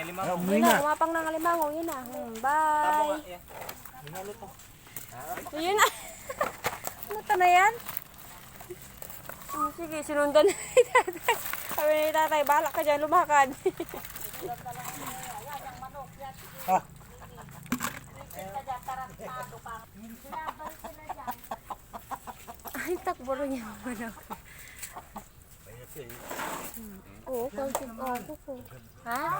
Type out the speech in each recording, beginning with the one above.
may lima Ah, mo. Yun na, umapang ng alimango. Yun na. Hmm, bye. Hinalo to. Yun na. ano to na yan? Oh, sige, sinundan na ni tatay. Sabi ni tatay, balak ka dyan, lumakad. Ah. Ay, takbo rin yung manok. Oo, konti ako po. Ha?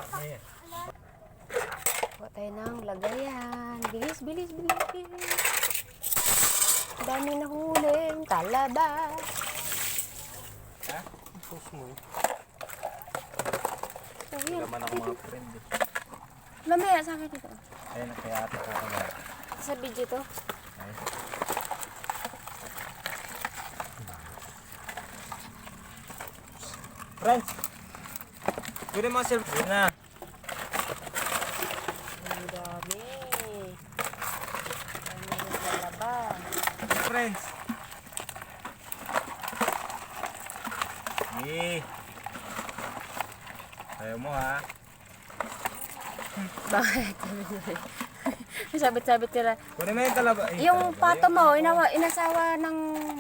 Kuha tayo ng lagayan. Bilis, bilis, bilis, bilis. Dami na huling talaba. Sus mo. Oh, yan. Laman ako mga friend. eh. Mamaya sa akin dito. Ayun na kaya ko kaya. Sa video to. Ay. Friends! Pwede mga sir. Yun na. Ang dami. Dami ng talaba. Friends. Eh. Ayaw mo ha. Bakit? Sabit-sabit sila. Kunin mo yung talaba. Eh, Yung pato mo, inawa, inasawa ng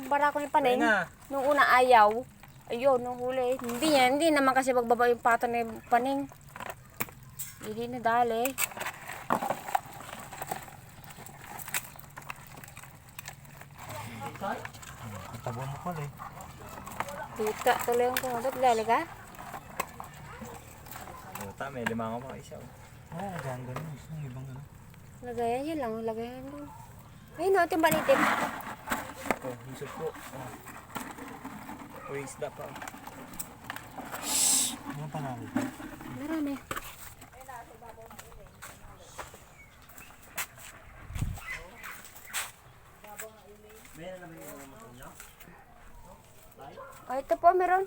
barako ni Paneng. Nung una ayaw. Ayun, nung huli. Hindi yan. Hindi naman kasi magbaba yung pato ni Paneng. Hindi na dali. Ang tabo mo pala eh. Tita, tuloy yung kumadot. Dali ka? Puta, may lima ako mga isa. oh. Oo, oh, ganda nun. Yung ibang ano. Lagayan, yun lang. Lagayan doon. Ayun o, timba ni Tim. Oh, hisog po. Oh. Oh, isda pa. Ano pa namin? Marami. Oh, ito po, meron.